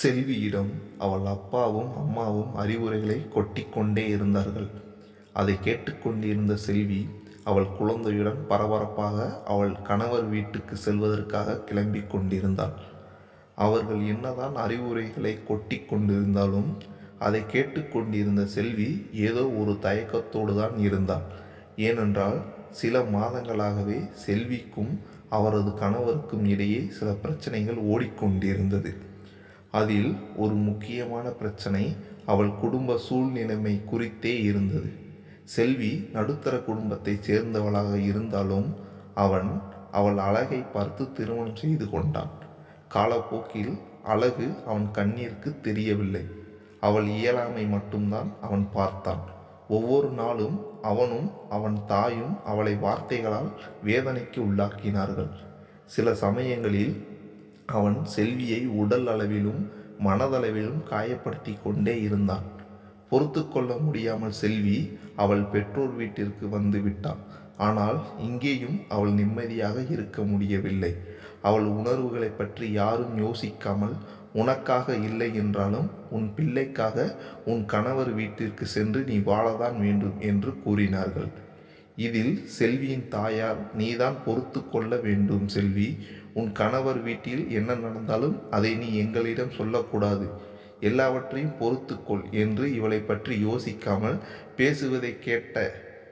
செல்வியிடம் அவள் அப்பாவும் அம்மாவும் அறிவுரைகளை கொட்டிக்கொண்டே இருந்தார்கள். அதை கேட்டுக்கொண்டிருந்த செல்வி அவள் குழந்தையுடன் பரபரப்பாக அவள் கணவர் வீட்டுக்கு செல்வதற்காக கிளம்பிக் கொண்டிருந்தாள். அவர்கள் என்னதான் அறிவுரைகளை கொட்டி கொண்டிருந்தாலும் அதை கேட்டுக்கொண்டிருந்த செல்வி ஏதோ ஒரு தயக்கத்தோடு தான் இருந்தாள். ஏனென்றால் சில மாதங்களாகவே செல்விக்கும் அவரது கணவருக்கும் இடையே சில பிரச்சனைகள் ஓடிக்கொண்டிருந்தது. அதில் ஒரு முக்கியமான பிரச்சனை அவள் குடும்ப சூழ்நிலைமை குறித்தே இருந்தது. செல்வி நடுத்தர குடும்பத்தைச் சேர்ந்தவளாக இருந்தாலும் அவன் அவள் அழகை பார்த்து திருமணம் செய்து கொண்டான். காலப்போக்கில் அழகு அவன் கண்ணிற்கு தெரியவில்லை. அவள் இயலாமை மட்டும்தான் அவன் பார்த்தான். ஒவ்வொரு நாளும் அவனும் அவன் தாயும் அவளை வார்த்தைகளால் வேதனைக்கு உள்ளாக்கினார்கள். சில சமயங்களில் அவன் செல்வியை உடல் அளவிலும் மனதளவிலும் காயப்படுத்தி கொண்டே இருந்தான். பொறுத்து கொள்ள முடியாமல் செல்வி அவள் பெற்றோர் வீட்டிற்கு வந்து விட்டாள் ஆனால் இங்கேயும் அவள் நிம்மதியாக இருக்க முடியவில்லை. அவள் உணர்வுகளை பற்றி யாரும் யோசிக்காமல் உனக்காக இல்லை என்றாலும் உன் பிள்ளைக்காக உன் கணவர் வீட்டிற்கு சென்று நீ வாழதான் வேண்டும் என்று கூறினார்கள். இதில் செல்வியின் தாயார் நீதான் பொறுத்து கொள்ள வேண்டும் செல்வி உன் கணவர் வீட்டில் என்ன நடந்தாலும் அதை நீ எங்களிடம் சொல்லக்கூடாது. எல்லாவற்றையும் பொறுத்துக்கொள் என்று இவளை பற்றி யோசிக்காமல் பேசுவதை கேட்ட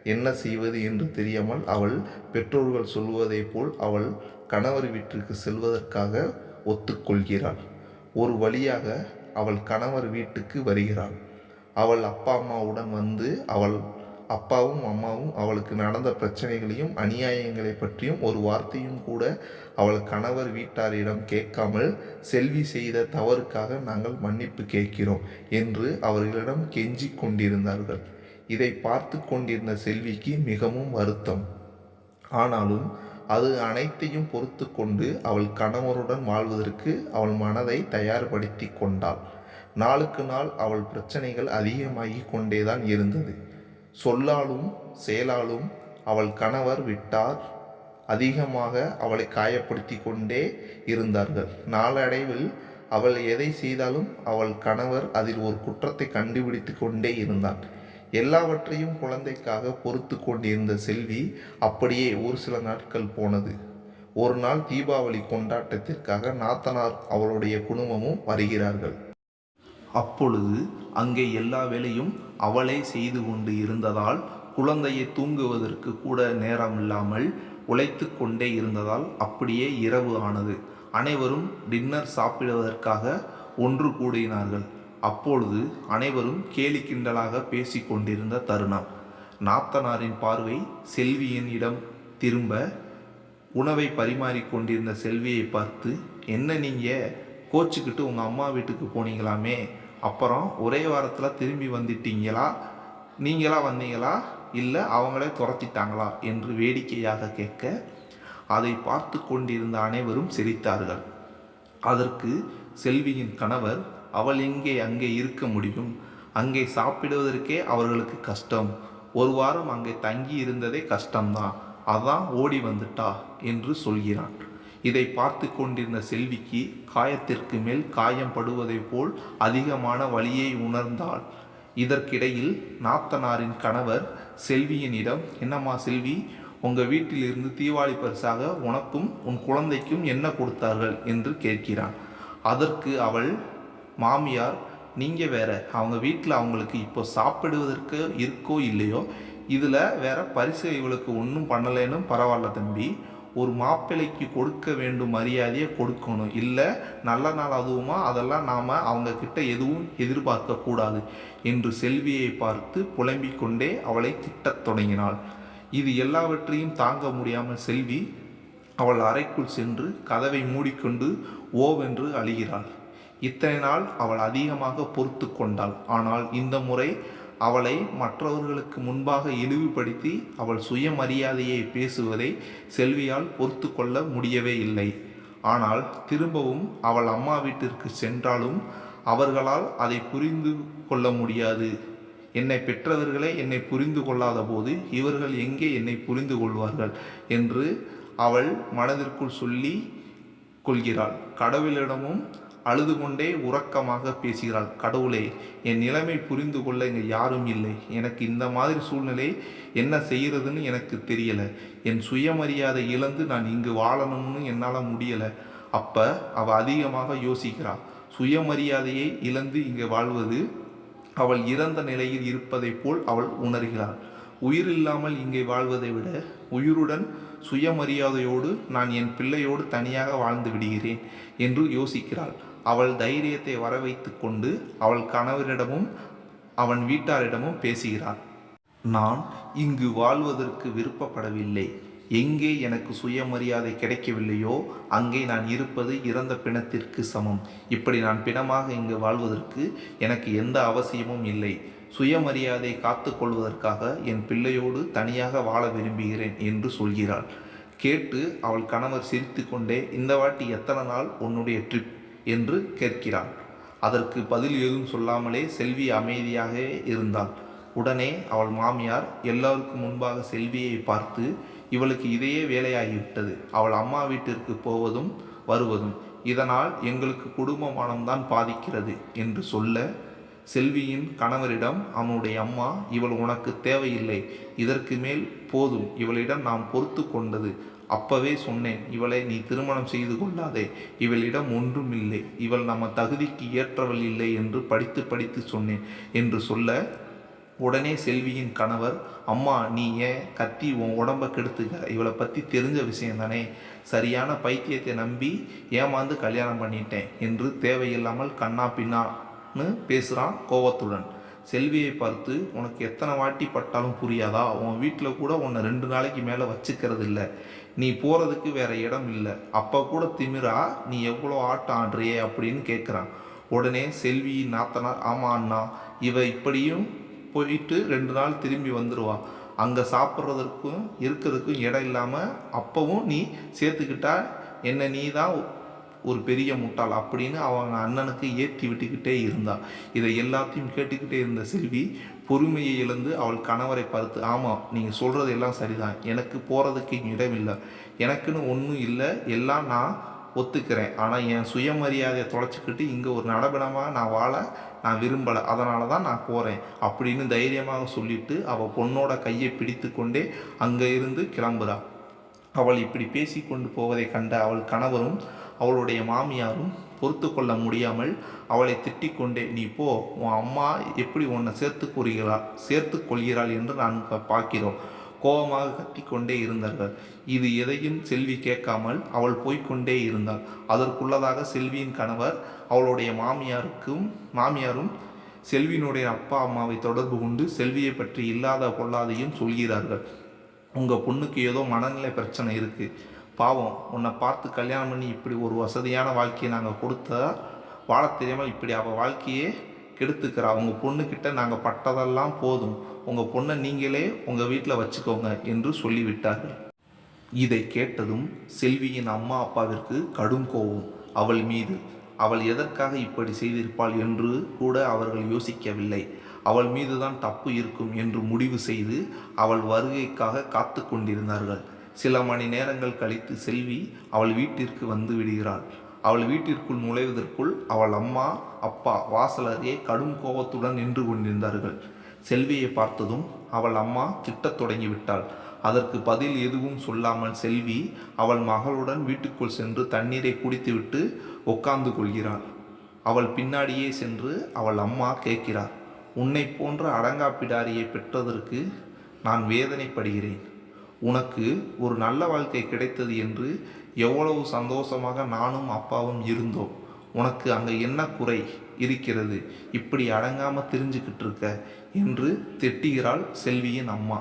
என்ன செய்வது என்று தெரியாமல் அவள் பெற்றோர்கள் சொல்வதைப் போல் அவள் கணவர் வீட்டிற்கு செல்வதற்காக ஒத்துக்கொள்கிறாள். ஒரு வழியாக அவள் கணவர் வீட்டுக்கு வருகிறாள். அவள் அப்பா அம்மாவுடன் வந்து அவள் அப்பாவும் அம்மாவும் அவளுக்கு நடந்த பிரச்சனைகளையும் அநியாயங்களை பற்றியும் ஒரு வார்த்தையும் கூட அவள் கணவர் வீட்டாரிடம் கேட்காமல் செல்வி செய்த தவறுக்காக நாங்கள் மன்னிப்பு கேட்கிறோம் என்று அவர்களிடம் கெஞ்சி கொண்டிருந்தார்கள். இதை பார்த்து கொண்டிருந்த செல்விக்கு மிகவும் வருத்தம். ஆனாலும் அது அனைத்தையும் பொறுத்து கொண்டு அவள் கணவருடன் வாழ்வதற்கு அவள் மனதை தயார்படுத்தி கொண்டாள். நாளுக்கு நாள் அவள் பிரச்சனைகள் அதிகமாகி கொண்டேதான் இருந்தது. சொல்லாலும் செயலாலும் அவள் கணவர் விட்டார். அதிகமாக அவளை காயப்படுத்தி கொண்டே இருந்தார்கள். நாளடைவில் அவள் எதை செய்தாலும் அவள் கணவர் அதில் ஒரு குற்றத்தை கண்டுபிடித்து கொண்டே இருந்தான். எல்லாவற்றையும் குழந்தைக்காக பொறுத்து கொண்டிருந்த செல்வி அப்படியே ஒரு சில நாட்கள் போனது. ஒரு நாள் தீபாவளி கொண்டாட்டத்திற்காக நாத்தனார் அவளுடைய குடும்பமும் வருகிறார்கள். அப்பொழுது அங்கே எல்லா வேலையும் அவளே செய்து கொண்டு இருந்ததால் குழந்தையை தூங்குவதற்கு கூட நேரம் இல்லாமல் உழைத்து கொண்டே இருந்ததால் அப்படியே இரவு ஆனது. அனைவரும் டின்னர் சாப்பிடுவதற்காக ஒன்று கூடினார்கள். அப்பொழுது அனைவரும் கேலி கிண்டலாக பேசிக்கொண்டிருந்த தருணம். நாத்தனாரின் பார்வை செல்வியின் இடம் திரும்ப உணவை பரிமாறிக் கொண்டிருந்த செல்வியை பார்த்து என்ன நீங்கள் கோச்சிக்கிட்டு உங்கள் அம்மா வீட்டுக்கு போனீங்களாமே? அப்புறம் ஒரே வாரத்தில் திரும்பி வந்துட்டீங்களா? நீங்களா வந்தீங்களா? இல்லை அவங்களே துரத்திட்டாங்களா? என்று வேடிக்கையாக கேட்க அதை பார்த்து கொண்டிருந்த அனைவரும் சிரித்தார்கள். அதற்கு செல்வியின் கணவர் அவள் எங்கே? அங்கே இருக்க முடியும். அங்கே சாப்பிடுவதற்கே அவர்களுக்கு கஷ்டம். ஒரு வாரம் அங்கே தங்கி இருந்ததே கஷ்டம்தான். அதான் ஓடி வந்துட்டா என்று சொல்கிறான். இதை பார்த்து கொண்டிருந்த செல்விக்கு காயத்திற்கு மேல் காயம் படுவதைப் போல் அதிகமான வலியை உணர்ந்தாள். இதற்கிடையில் நாத்தனாரின் கணவர் செல்வியினிடம் என்னம்மா செல்வி உங்கள் வீட்டிலிருந்து தீபாவளி பரிசாக உனக்கும் உன் குழந்தைக்கும் என்ன கொடுத்தார்கள்? என்று கேட்கிறான். அதற்கு அவள் மாமியார் நீங்கள் வேற அவங்க வீட்டில் அவங்களுக்கு இப்போ சாப்பிடுவதற்கு இருக்கோ இல்லையோ இதில் வேற பரிசு இவளுக்கு ஒன்றும் பண்ணலைன்னு பரவாயில்ல தம்பி. ஒரு மாப்பிள்ளைக்கு கொடுக்க வேண்டும் மரியாதையை கொடுக்கணும். இல்லை நல்ல நாள் அதுவுமா? அதெல்லாம் நாம் அவங்கக்கிட்ட எதுவும் எதிர்பார்க்கக்கூடாது என்று செல்வியை பார்த்து புலம்பிக் கொண்டே அவளை திட்டத் தொடங்கினாள். இது எல்லாவற்றையும் தாங்க முடியாமல் செல்வி அவள் அறைக்குள் சென்று கதவை மூடிக்கொண்டு ஓவென்று அழுகிறாள். இத்தனை நாள் அவள் அதிகமாக பொறுத்து கொண்டாள். ஆனால் இந்த முறை அவளை மற்றவர்களுக்கு முன்பாக இழிவுபடுத்தி அவள் சுயமரியாதையை பேசுவதை செல்வியால் பொறுத்து கொள்ள முடியவே இல்லை. ஆனால் திரும்பவும் அவள் அம்மா வீட்டிற்கு சென்றாலும் அவர்களால் அதை புரிந்து கொள்ள முடியாது. என்னை பெற்றவர்களே என்னை புரிந்து கொள்ளாத போது இவர்கள் எங்கே என்னை புரிந்து கொள்வார்கள் என்று அவள் மனதிற்குள் சொல்லி கொள்கிறாள். கடவுளிடமும் அழுது கொண்டே உறக்கமாக பேசுகிறாள். கடவுளே என் நிலைமை புரிந்து கொள்ள இங்கே யாரும் இல்லை. எனக்கு இந்த மாதிரி சூழ்நிலை என்ன செய்கிறதுன்னு எனக்கு தெரியலை. என் சுயமரியாதை இழந்து நான் இங்கு வாழணும்னு என்னால் முடியலை. அப்போ அவள் அதிகமாக யோசிக்கிறாள் சுயமரியாதையை இழந்து இங்கே வாழ்வது அவள் இறந்த நிலையில் இருப்பதைப் போல் அவள் உணர்கிறாள். உயிர் இல்லாமல் இங்கே வாழ்வதை விட உயிருடன் சுயமரியாதையோடு நான் என் பிள்ளையோடு தனியாக வாழ்ந்து விடுகிறேன் என்று யோசிக்கிறாள். அவள் தைரியத்தை வர வைத்து கொண்டு அவள் கணவரிடமும் அவன் வீட்டாரிடமும் பேசுகிறாள் நான் இங்கு வாழ்வதற்கு விருப்பப்படவில்லை. எங்கே எனக்கு சுயமரியாதை கிடைக்கவில்லையோ அங்கே நான் இருப்பது இறந்த பிணத்திற்கு சமம். இப்படி நான் பிணமாக இங்கு வாழ்வதற்கு எனக்கு எந்த அவசியமும் இல்லை. சுயமரியாதை காத்து கொள்வதற்காக என் பிள்ளையோடு தனியாக வாழ விரும்புகிறேன் என்று சொல்கிறாள். கேட்டு அவள் கணவர் சிரித்து கொண்டே இந்த வாட்டி எத்தனை நாள் உன்னுடைய ட்ரிப் என்று கேட்கிறாள் அதற்கு பதில் எதுவும் சொல்லாமலே செல்வி அமைதியாக இருந்தாள் உடனே அவள் மாமியார் எல்லாருக்கும் முன்பாக செல்வியை பார்த்து இவளுக்கு இதையே வேலையாகிவிட்டது. அவள் அம்மா வீட்டிற்கு போவதும் வருவதும். இதனால் எங்களுக்கு குடும்பமானம்தான் பாதிக்கிறது என்று சொல்ல செல்வியின் கணவரிடம் அவனுடைய அம்மா இவள் உனக்கு தேவையில்லை. இதற்கு மேல் போதும். இவளிடம் நாம் பொறுத்து கொண்டது. அப்பவே சொன்னேன் இவளை நீ திருமணம் செய்து கொள்ளாதே இவளிடம் ஒன்றும் இல்லை இவள் நம்ம தகுதிக்கு ஏற்றவள் இல்லை என்று படித்து படித்து சொன்னேன் என்று சொல்ல உடனே செல்வியின் கணவர் அம்மா நீ ஏன் கத்தி உன் உடம்ப கெடுத்துக்க? இவளை பற்றி தெரிஞ்ச விஷயம் தானே சரியான பைத்தியத்தை நம்பி ஏமாந்து கல்யாணம் பண்ணிட்டேன் என்று தேவையில்லாமல் கண்ணா பின்னான்னு பேசுகிறான் கோவத்துடன். செல்வியை பார்த்து உனக்கு எத்தனை வாட்டி பட்டாலும் புரியாதா? உன் வீட்டில் கூட உன்னை ரெண்டு நாளைக்கு மேலே வச்சுக்கிறது இல்லை நீ போகிறதுக்கு வேற இடம் இல்லை. அப்போ கூட திமிரா நீ எவ்வளோ ஆட்டம் ஆடுறியே அப்படின்னு கேட்குறான் உடனே செல்வி நாத்தனார் ஆமாம் அண்ணா இவ இப்படியும் போயிட்டு ரெண்டு நாள் திரும்பி வந்துடுவா அங்கே சாப்பிட்றதுக்கும் இருக்கிறதுக்கும் இடம் இல்லாமல் அப்போவும் நீ சேர்த்துக்கிட்டா என்னை நீ தான் ஒரு பெரிய முட்டாள் அப்படின்னு அவங்க அண்ணனுக்கு ஏற்றி விட்டுக்கிட்டே இருந்தா இதை எல்லாத்தையும் கேட்டுக்கிட்டே இருந்த செல்வி பொறுமையை இழந்து அவள் கணவரை பார்த்து ஆமாம் நீங்கள் சொல்கிறது எல்லாம் சரிதான். எனக்கு போகிறதுக்கு இடம் இல்லை. எனக்குன்னு ஒன்றும் இல்லை. எல்லாம் நான் ஒத்துக்கிறேன். ஆனால் என் சுயமரியாதையை தொலைச்சிக்கிட்டு இங்கே ஒரு நடபடமாக நான் வாழ நான் விரும்பலை. அதனால தான் நான் போகிறேன் அப்படின்னு தைரியமாக சொல்லிட்டு அவள் பொண்ணோட கையை பிடித்து கொண்டே அங்கே இருந்து கிளம்புறா. அவள் இப்படி பேசி கொண்டு போவதை கண்ட அவள் கணவரும் அவளுடைய மாமியாரும் பொறுத்து கொள்ள முடியாமல் அவளை திட்டிக் கொண்டே நீ போ உன் அம்மா எப்படி உன்னை சேர்த்து கூறுகிறாள் சேர்த்து கொள்கிறாள் என்று நான் பார்க்கிறோம். கோபமாக கத்திக்கொண்டே இருந்தார்கள். இது எதையும் செல்வி கேட்காமல் அவள் போய்க்கொண்டே இருந்தாள். அதற்குள்ளதாக செல்வியின் கணவர் அவளுடைய மாமியாருக்கும் மாமியாரும் செல்வியினுடைய அப்பா அம்மாவை தொடர்பு கொண்டு செல்வியை பற்றி இல்லாத பொல்லாதையும் சொல்கிறார்கள். உங்கள் பொண்ணுக்கு ஏதோ மனநிலை பிரச்சனை இருக்குது பாவம் உன்னை பார்த்து கல்யாணம் பண்ணி இப்படி ஒரு வசதியான வாழ்க்கையை நாங்கள் கொடுத்தா வாழ தெரியாமல் இப்படி அவள் வாழ்க்கையே கெடுத்துக்கிறா. உங்கள் பொண்ணுக்கிட்ட நாங்கள் பட்டதெல்லாம் போதும். உங்கள் பொண்ணை நீங்களே உங்கள் வீட்டில் வச்சுக்கோங்க என்று சொல்லிவிட்டார்கள். இதை கேட்டதும் செல்வியின் அம்மா அப்பாவிற்கு கடும் கோபம். அவள் மீது அவள் எதற்காக இப்படி செய்திருப்பாள்? என்று கூட அவர்கள் யோசிக்கவில்லை. அவள் மீதுதான் தப்பு இருக்கும் என்று முடிவு செய்து அவள் வருகைக்காக காத்து கொண்டிருந்தார்கள். சில மணி நேரங்கள் கழித்து செல்வி அவள் வீட்டிற்கு வந்து விடுகிறாள். அவள் வீட்டிற்குள் நுழைவதற்குள் அவள் அம்மா அப்பா வாசல் அருகே கடும் கோபத்துடன் நின்று கொண்டிருந்தார்கள். செல்வியை பார்த்ததும் அவள் அம்மா திட்டத் தொடங்கிவிட்டாள். அதற்கு பதில் எதுவும் சொல்லாமல் செல்வி அவள் மகளுடன் வீட்டுக்குள் சென்று தண்ணீரை குடித்துவிட்டு உட்கார்ந்து கொள்கிறாள். அவள் பின்னாடியே சென்று அவள் அம்மா கேட்கிறார் உன்னை போன்ற அடங்காப்பிடாரியை பெற்றதற்கு நான் வேதனைப்படுகிறேன். உனக்கு ஒரு நல்ல வாழ்க்கை கிடைத்தது என்று எவ்வளவு சந்தோஷமாக நானும் அப்பாவும் இருந்தோம். உனக்கு அங்கே என்ன குறை இருக்கிறது? இப்படி அடங்காமல் தெரிஞ்சுக்கிட்டு இருக்க என்று திட்டுகிறாள் செல்வியின் அம்மா.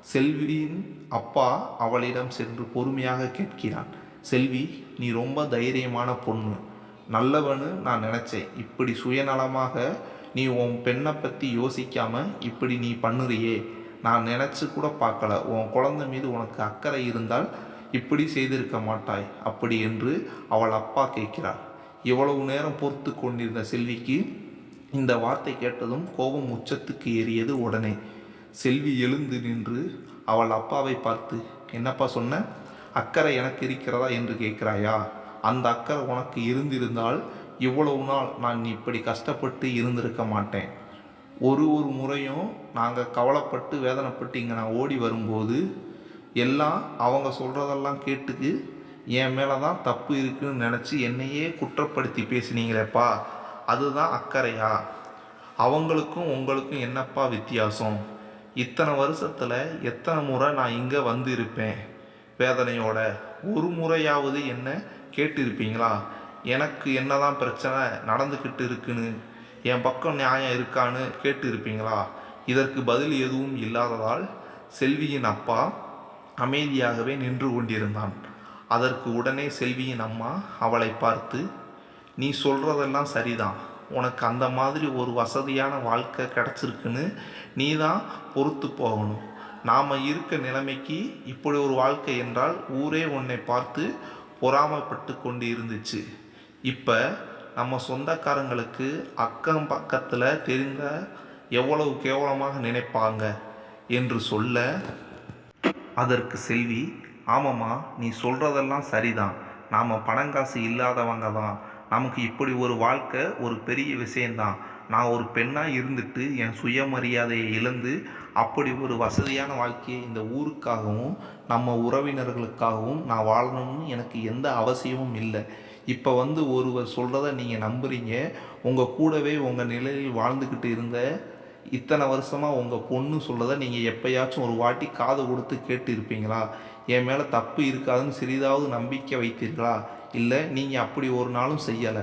செல்வியின் அப்பா அவளிடம் சென்று பொறுமையாக கேட்கிறான். செல்வி நீ ரொம்ப தைரியமான பொண்ணு. நல்லவனு நான் நினச்சேன். இப்படி சுயநலமாக நீ உன் பெண்ணை பற்றி யோசிக்காமல் இப்படி நீ பண்ணுறியே. நான் நினச்சி கூட பார்க்கல. உன் குழந்தை மீது உனக்கு அக்கறை இருந்தால் இப்படி செய்திருக்க மாட்டாய். அப்படி என்று அவள் அப்பா கேட்கிறார். இவ்வளவு நேரம் பொறுத்து கொண்டிருந்த செல்விக்கு இந்த வார்த்தை கேட்டதும் கோபம் உச்சத்துக்கு ஏறியது உடனே. செல்வி எழுந்து நின்று அவள் அப்பாவை பார்த்து என்னப்பா சொன்ன? அக்கறை எனக்கு இருக்கிறதா? என்று கேட்கிறாயா? அந்த அக்கறை உனக்கு இருந்திருந்தால் இவ்வளவு நாள் நான் இப்படி கஷ்டப்பட்டு இருந்திருக்க மாட்டேன். ஒரு ஒரு முறையும் நாங்கள் கவலைப்பட்டு வேதனைப்பட்டு இங்கே நான் ஓடி வரும்போது எல்லாம் அவங்க சொல்கிறதெல்லாம் கேட்டுக்கு என் மேலே தான் தப்பு இருக்குன்னு நினச்சி என்னையே குற்றப்படுத்தி பேசினீங்களேப்பா அதுதான் அக்கறையா? அவங்களுக்கும் உங்களுக்கும் என்னப்பா வித்தியாசம்? இத்தனை வருஷத்தில் எத்தனை முறை நான் இங்கே வந்து இருப்பேன் வேதனையோட. ஒரு முறையாவது என்ன கேட்டிருப்பீங்களா? எனக்கு என்னதான் பிரச்சனை நடந்துக்கிட்டு இருக்குன்னு என் பக்கம் நியாயம் இருக்கான்னு கேட்டு இருப்பீங்களா இதற்கு பதில் எதுவும் இல்லாததால் செல்வியின் அப்பா அமைதியாகவே நின்று கொண்டிருந்தான். அதற்கு உடனே செல்வியின் அம்மா அவளை பார்த்து நீ சொல்கிறதெல்லாம் சரிதான். உனக்கு அந்த மாதிரி ஒரு வசதியான வாழ்க்கை கிடச்சிருக்குன்னு நீ தான் பொறுத்து போகணும். நாம் இருக்க நிலைமைக்கு இப்படி ஒரு வாழ்க்கை என்றால் ஊரே உன்னை பார்த்து பொறாமைப்பட்டு கொண்டு இருந்துச்சு இப்போ நம்ம சொந்தக்காரங்களுக்கு அக்கம் பக்கத்தில் தெரிந்த எவ்வளவு கேவலமாக நினைப்பாங்க என்று சொல்ல அதற்கு செல்வி ஆமாம்மா நீ சொல்கிறதெல்லாம் சரிதான். நாம் பணங்காசு இல்லாதவங்க தான். நமக்கு இப்படி ஒரு வாழ்க்கை ஒரு பெரிய விஷயந்தான் நான் ஒரு பெண்ணாக இருந்துட்டு என் சுயமரியாதையை இழந்து அப்படி ஒரு வசதியான வாழ்க்கையை இந்த ஊருக்காகவும் நம்ம உறவினர்களுக்காகவும் நான் வாழணும்னு எனக்கு எந்த அவசியமும் இல்லை. இப்போ வந்து ஒருவர் சொல்கிறத நீங்கள் நம்புகிறீங்க உங்கள் கூடவே உங்கள் நிலையில் வாழ்ந்துக்கிட்டு இருந்த இத்தனை வருஷமாக உங்கள் பொண்ணு சொல்கிறத நீங்கள் எப்பயாச்சும் ஒரு வாட்டி காது கொடுத்து கேட்டு இருப்பீங்களா என் மேலே தப்பு இருக்காதுன்னு சிறிதாவது நம்பிக்கை வைத்தீர்களா? இல்லை நீங்கள் அப்படி ஒரு நாளும் செய்யலை.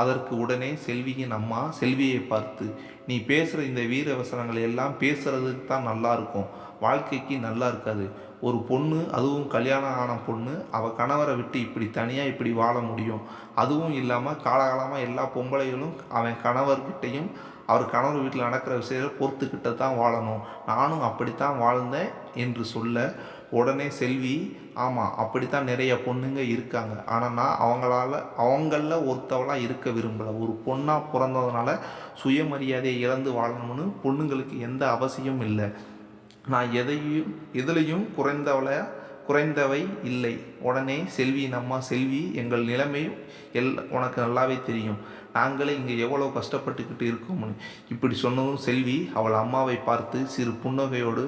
அதற்கு உடனே செல்வியின் அம்மா செல்வியை பார்த்து நீ பேசுகிற இந்த வீர வசனங்கள் எல்லாம் பேசுகிறதுக்கு தான் நல்லாயிருக்கும் வாழ்க்கைக்கு நல்லா இருக்காது. ஒரு பொண்ணு அதுவும் கல்யாணம் ஆன பொண்ணு அவள் கணவரை விட்டு இப்படி தனியாக இப்படி வாழ முடியும். அதுவும் இல்லாமல் காலகாலமாக எல்லா பொம்பளைகளும் அவன் கணவர்கிட்டையும் அவர் கணவர் வீட்டில் நடக்கிற விஷயத்தை பொறுத்துக்கிட்ட தான் வாழணும். நானும் அப்படித்தான் வாழ்ந்தேன் என்று சொல்ல உடனே செல்வி ஆமாம் அப்படித்தான் நிறைய பொண்ணுங்க இருக்காங்க. ஆனால் நான் அவங்களால அவங்களில் ஒருத்தவளாக இருக்க விரும்பலை. ஒரு பொண்ணாக பிறந்ததுனால சுயமரியாதையை இழந்து வாழணும்னு பொண்ணுங்களுக்கு எந்த அவசியமும் இல்லை. நான் எதையும் எதுலையும் குறைந்தவளை குறைந்தவை இல்லை. உடனே செல்வியின் அம்மா செல்வி எங்கள் நிலைமை எல் உனக்கு நல்லாவே தெரியும். நாங்களே இங்கே எவ்வளோ கஷ்டப்பட்டுக்கிட்டு இருக்கோம்னு. இப்படி சொன்னதும் செல்வி அவள் அம்மாவை பார்த்து சிறு புன்னகையோடு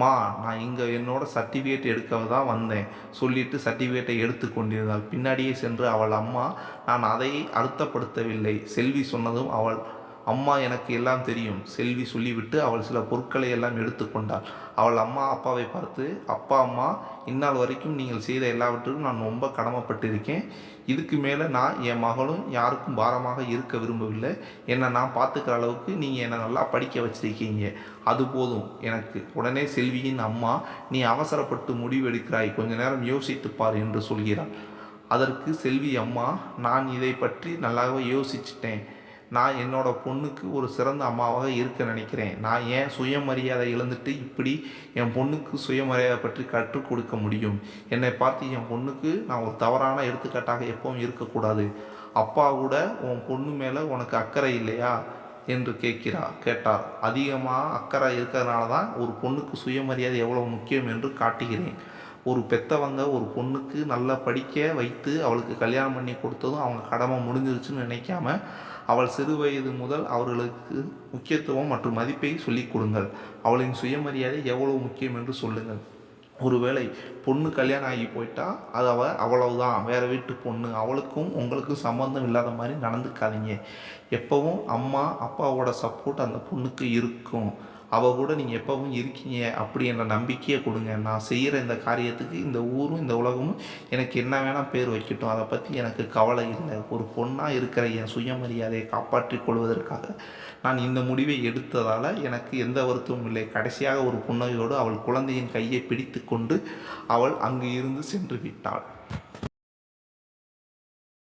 மா நான் இங்கே என்னோட சர்டிஃபிகேட் எடுக்க தான் வந்தேன். சொல்லிட்டு சர்டிஃபிகேட்டை எடுத்து கொண்டிருந்தாள். பின்னாடியே சென்று அவள் அம்மா நான் அதை அர்த்தப்படுத்தவில்லை செல்வி சொன்னதும் அவள் அம்மா எனக்கு எல்லாம் தெரியும். செல்வி சொல்லிவிட்டு அவள் சில பொருட்களை எல்லாம் எடுத்துக்கொண்டாள் அவள் அம்மா அப்பாவை பார்த்து அப்பா அம்மா இந்நாள் வரைக்கும் நீங்கள் செய்த எல்லாவற்றுக்கும் நான் ரொம்ப கடமைப்பட்டிருக்கேன். இதுக்கு மேலே நான் என் மகளும் யாருக்கும் பாரமாக இருக்க விரும்பவில்லை. என்னை நான் பார்த்துக்கிற அளவுக்கு நீங்கள் என்னை நல்லா படிக்க வச்சிருக்கீங்க. அது போதும் எனக்கு. உடனே செல்வியின் அம்மா நீ அவசரப்பட்டு முடிவெடுக்கிறாய். கொஞ்ச நேரம் யோசித்து பார் என்று சொல்கிறாள். அதற்கு செல்வி அம்மா நான் இதை பற்றி நல்லாவே யோசிச்சிட்டேன். நான் என்னோடய பொண்ணுக்கு ஒரு சிறந்த அம்மாவாக இருக்க நினைக்கிறேன். நான் ஏன் சுயமரியாதை இழந்துட்டு இப்படி என் பொண்ணுக்கு சுயமரியாதை பற்றி கற்றுக் கொடுக்க முடியும்? என்னை பார்த்து என் பொண்ணுக்கு நான் ஒரு தவறான எடுத்துக்காட்டாக எப்பவும் இருக்கக்கூடாது. அப்பா கூட உன் பொண்ணு மேலே உனக்கு அக்கறை இல்லையா? என்று கேட்கிறா கேட்டார். அதிகமாக அக்கறை இருக்கிறதுனால தான் ஒரு பொண்ணுக்கு சுயமரியாதை எவ்வளோ முக்கியம் என்று காட்டுகிறேன். ஒரு பெத்தவங்க ஒரு பொண்ணுக்கு நல்லா படிக்க வைத்து அவளுக்கு கல்யாணம் பண்ணி கொடுத்ததும் அவங்க கடமை முடிஞ்சிருச்சுன்னு நினைக்காம அவள் சிறு வயது முதல் அவர்களுக்கு முக்கியத்துவம் மற்றும் மதிப்பை சொல்லிக் கொடுங்கள். அவளின் சுயமரியாதை எவ்வளவு முக்கியம் என்று சொல்லுங்கள். ஒருவேளை பொண்ணு கல்யாணம் ஆகி போயிட்டா அது அவள் அவ்வளவுதான். வேறு வீட்டு பொண்ணு அவளுக்கும் உங்களுக்கும் சம்மந்தம் இல்லாத மாதிரி நடந்துக்காதீங்க. எப்போவும் அம்மா அப்பாவோட சப்போர்ட் அந்த பொண்ணுக்கு இருக்கும். அவள் கூட நீங்கள் எப்போவும் இருக்கீங்க அப்படி என்ற நம்பிக்கையை கொடுங்க. நான் செய்கிற இந்த காரியத்துக்கு இந்த ஊரும் இந்த உலகமும் எனக்கு என்ன வேணால் பேர் வைக்கட்டும். அதை பற்றி எனக்கு கவலை இல்லை. ஒரு பொண்ணாக இருக்கிற என் சுயமரியாதையை காப்பாற்றிக் கொள்வதற்காக நான் இந்த முடிவை எடுத்ததால் எனக்கு எந்த வருத்தமும் இல்லை. கடைசியாக ஒரு புன்னகையோடு அவள் குழந்தையின் கையை பிடித்து கொண்டு அவள் அங்கு இருந்து சென்று விட்டாள்.